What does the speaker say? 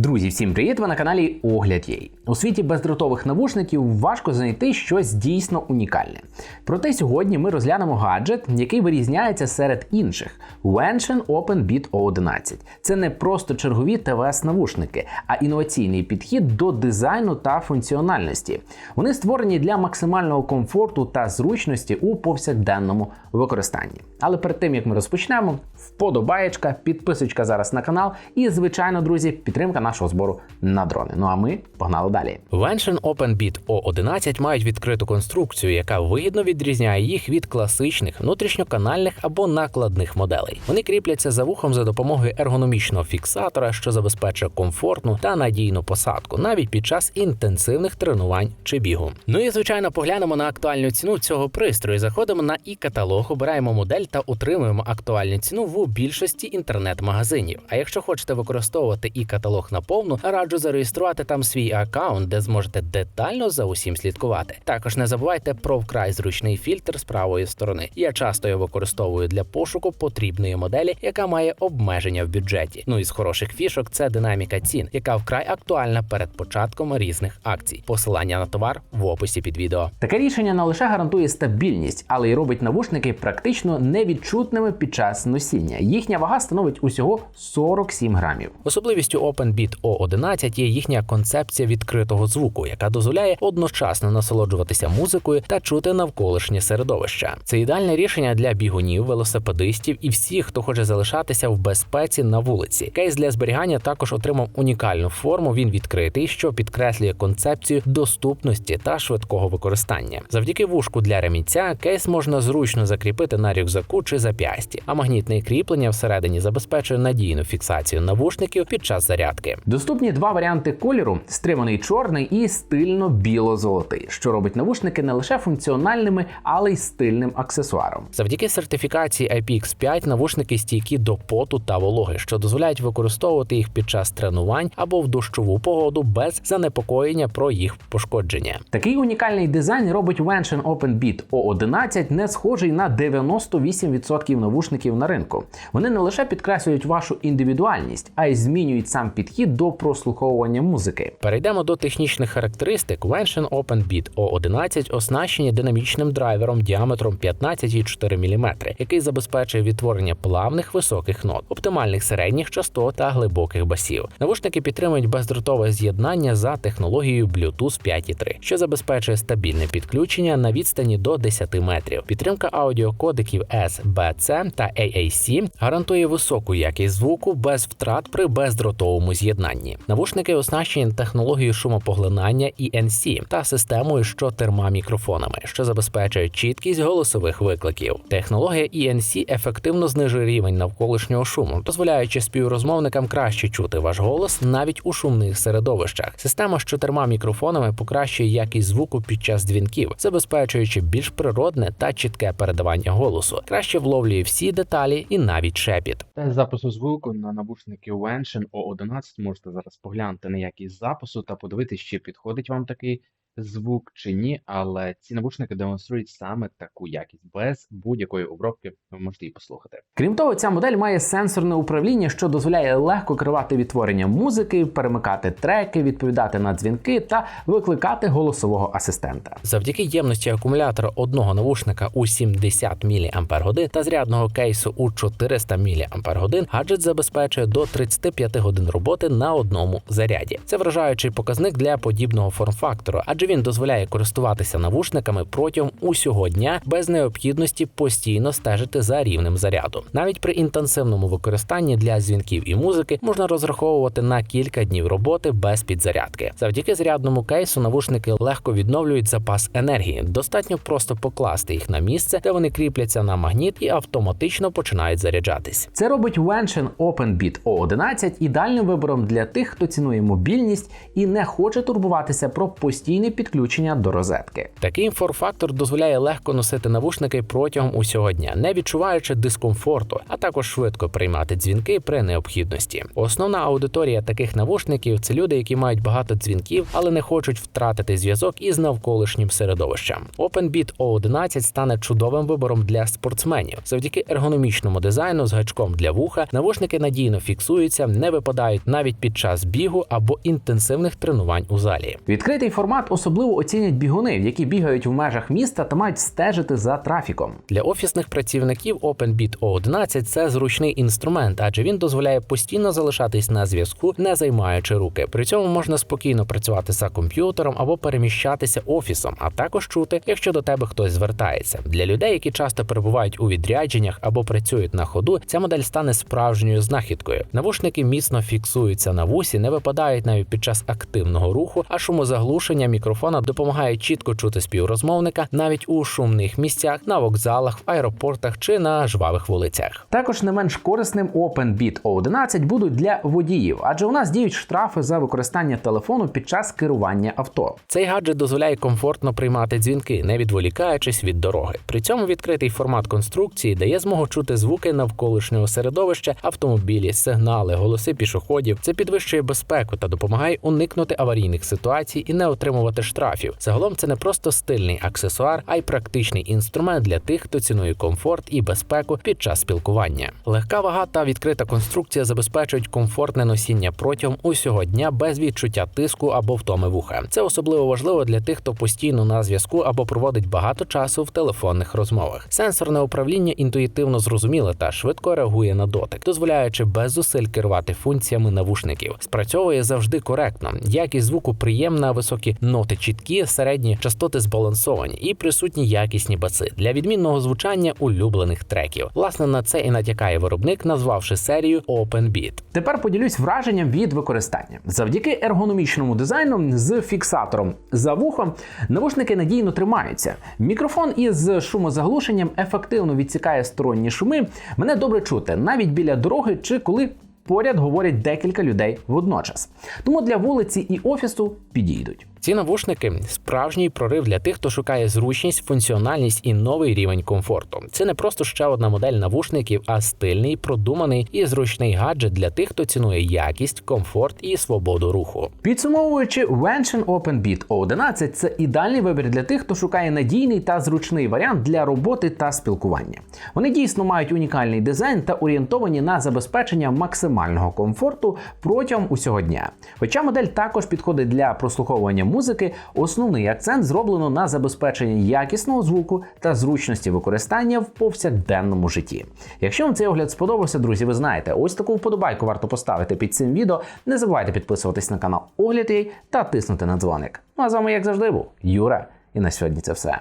Друзі, всім привіт! Ви на каналі Огляд Єй. У світі бездротових навушників важко знайти щось дійсно унікальне. Проте сьогодні ми розглянемо гаджет, який вирізняється серед інших Wenshin Open Beat O11. Це не просто чергові ТВС-навушники, а інноваційний підхід до дизайну та функціональності. Вони створені для максимального комфорту та зручності у повсякденному використанні. Але перед тим як ми розпочнемо, вподобаєчка, підписочка зараз на канал і, звичайно, друзі, підтримка нашого збору на дрони. Ну а ми погнали далі. Wenshin Open Beat O11 мають відкриту конструкцію, яка вигідно відрізняє їх від класичних внутрішньоканальних або накладних моделей. Вони кріпляться за вухом за допомогою ергономічного фіксатора, що забезпечує комфортну та надійну посадку, навіть під час інтенсивних тренувань чи бігу. Ну і звичайно, поглянемо на актуальну ціну цього пристрою. Заходимо на і каталог, обираємо модель та отримуємо актуальну ціну в більшості інтернет-магазинів. А якщо хочете використовувати і каталог наповну, раджу зареєструвати там свій аккаунт, де зможете детально за усім слідкувати. Також не забувайте про вкрай зручний фільтр з правої сторони. Я часто його використовую для пошуку потрібної моделі, яка має обмеження в бюджеті. Ну і з хороших фішок це динаміка цін, яка вкрай актуальна перед початком різних акцій. Посилання на товар в описі під відео. Таке рішення не лише гарантує стабільність, але й робить навушники практично невідчутними під час носіння. Їхня вага становить усього 47 грамів. Особливістю OpenBeat O11 є їхня концепція відкритого звуку, яка дозволяє одночасно насолоджуватися музикою та чути навколишнє середовище. Це ідеальне рішення для бігунів, велосипедистів і всіх, хто хоче залишатися в безпеці на вулиці. Кейс для зберігання також отримав унікальну форму. Він відкритий, що підкреслює концепцію доступності та швидкого використання. Завдяки вушку для ремінця кейс можна зручно закріпити на рюкзаку чи зап'ясті, а магнітне кріплення всередині забезпечує надійну фіксацію навушників під час зарядки. Доступні два варіанти кольору: стриманий чорний і стильно біло-золотий, що робить навушники не лише функціональними, але й стильним аксесуаром. Завдяки сертифікації IPX5 навушники стійкі до поту та вологи, що дозволяють використовувати їх під час тренувань або в дощову погоду без занепокоєння про їх пошкодження. Такий унікальний дизайн робить Wenshin Open Beat O11 не схожий на 98% навушників на ринку. Вони не лише підкреслюють вашу індивідуальність, а й змінюють сам підхід до прослуховування музики. Перейдемо до технічних характеристик. Wenshin Open Beat O11 оснащені динамічним драйвером діаметром 15,4 мм, який забезпечує відтворення плавних високих нот, оптимальних середніх частот та глибоких басів. Навушники підтримують бездротове з'єднання за технологією Bluetooth 5.3, що забезпечує стабільне підключення на відстані до 10 метрів. Підтримка аудіокодиків SBC та AAC гарантує високу якість звуку без втрат при бездротовому з'єднанні. Навушники оснащені технологією шумопоглинання ENC та системою з чотирма мікрофонами, що забезпечує чіткість голосових викликів. Технологія ENC ефективно знижує рівень навколишнього шуму, дозволяючи співрозмовникам краще чути ваш голос навіть у шумних середовищах. Система з чотирма мікрофонами покращує якість звуку під час дзвінків, забезпечуючи більш природне та чітке передавання голосу, краще вловлює всі деталі і навіть шепіт. Тест запису звуку на навушники Wenshin O11 можете зараз поглянути на якість запису та подивитися, чи підходить вам такий звук чи ні, але ці навушники демонструють саме таку якість без будь-якої обробки. Ви можете її послухати. Крім того, ця модель має сенсорне управління, що дозволяє легко керувати відтворенням музики, перемикати треки, відповідати на дзвінки та викликати голосового асистента. Завдяки ємності акумулятора одного навушника у 70 мАч та зарядного кейсу у 400 мАч, гаджет забезпечує до 35 годин роботи на одному заряді. Це вражаючий показник для подібного форм-фактору, адже він дозволяє користуватися навушниками протягом усього дня без необхідності постійно стежити за рівнем заряду. Навіть при інтенсивному використанні для дзвінків і музики можна розраховувати на кілька днів роботи без підзарядки. Завдяки зарядному кейсу навушники легко відновлюють запас енергії. Достатньо просто покласти їх на місце, де вони кріпляться на магніт і автоматично починають заряджатись. Це робить Wenshin Open Beat O11 ідеальним вибором для тих, хто цінує мобільність і не хоче турбуватися про постійне є підключення до розетки. Такий форм-фактор дозволяє легко носити навушники протягом усього дня, не відчуваючи дискомфорту, а також швидко приймати дзвінки при необхідності. Основна аудиторія таких навушників це люди, які мають багато дзвінків, але не хочуть втратити зв'язок із навколишнім середовищем. OpenBeat O11 стане чудовим вибором для спортсменів. Завдяки ергономічному дизайну з гачком для вуха навушники надійно фіксуються, не випадають навіть під час бігу або інтенсивних тренувань у залі. Відкритий формат особливо оцінять бігуни, які бігають в межах міста та мають стежити за трафіком. Для офісних працівників OpenBeat O11 це зручний інструмент, адже він дозволяє постійно залишатись на зв'язку, не займаючи руки. При цьому можна спокійно працювати за комп'ютером або переміщатися офісом, а також чути, якщо до тебе хтось звертається. Для людей, які часто перебувають у відрядженнях або працюють на ходу, ця модель стане справжньою знахідкою. Навушники міцно фіксуються на вусі, не випадають навіть під час активного руху, а шумозаглушення мікрофона допомагає чітко чути співрозмовника навіть у шумних місцях, на вокзалах, в аеропортах чи на жвавих вулицях. Також не менш корисним OpenBeat O11 будуть для водіїв, адже у нас діють штрафи за використання телефону під час керування авто. Цей гаджет дозволяє комфортно приймати дзвінки, не відволікаючись від дороги. При цьому відкритий формат конструкції дає змогу чути звуки навколишнього середовища, автомобілі, сигнали, голоси пішоходів. Це підвищує безпеку та допомагає уникнути аварійних ситуацій і не отримувати штрафів. Загалом це не просто стильний аксесуар, а й практичний інструмент для тих, хто цінує комфорт і безпеку під час спілкування. Легка вага та відкрита конструкція забезпечують комфортне носіння протягом усього дня без відчуття тиску або втоми вуха. Це особливо важливо для тих, хто постійно на зв'язку або проводить багато часу в телефонних розмовах. Сенсорне управління інтуїтивно зрозуміле та швидко реагує на дотик, дозволяючи без зусиль керувати функціями навушників. Спрацьовує завжди коректно. Якість звуку приємна, високі ноти чіткі, середні частоти збалансовані і присутні якісні баси для відмінного звучання улюблених треків. Власне на це і натякає виробник, назвавши серію OpenBeat. Тепер поділюсь враженням від використання. Завдяки ергономічному дизайну з фіксатором за вухом навушники надійно тримаються. Мікрофон із шумозаглушенням ефективно відсікає сторонні шуми. Мене добре чути навіть біля дороги чи коли. Поряд говорять декілька людей водночас, тому для вулиці і офісу підійдуть. Ці навушники справжній прорив для тих, хто шукає зручність, функціональність і новий рівень комфорту. Це не просто ще одна модель навушників, а стильний, продуманий і зручний гаджет для тих, хто цінує якість, комфорт і свободу руху. Підсумовуючи, Wenshin OpenBeat O11 – це ідеальний вибір для тих, хто шукає надійний та зручний варіант для роботи та спілкування. Вони дійсно мають унікальний дизайн та орієнтовані на забезпечення максимального комфорту протягом усього дня. Хоча модель також підходить для прослуховування музики, основний акцент зроблено на забезпеченні якісного звуку та зручності використання в повсякденному житті. Якщо вам цей огляд сподобався, друзі, ви знаєте, ось таку вподобайку варто поставити під цим відео. Не забувайте підписуватись на канал Огляд.ua та тиснути на дзвоник. Ну а з вами, як завжди, був Юра. І на сьогодні це все.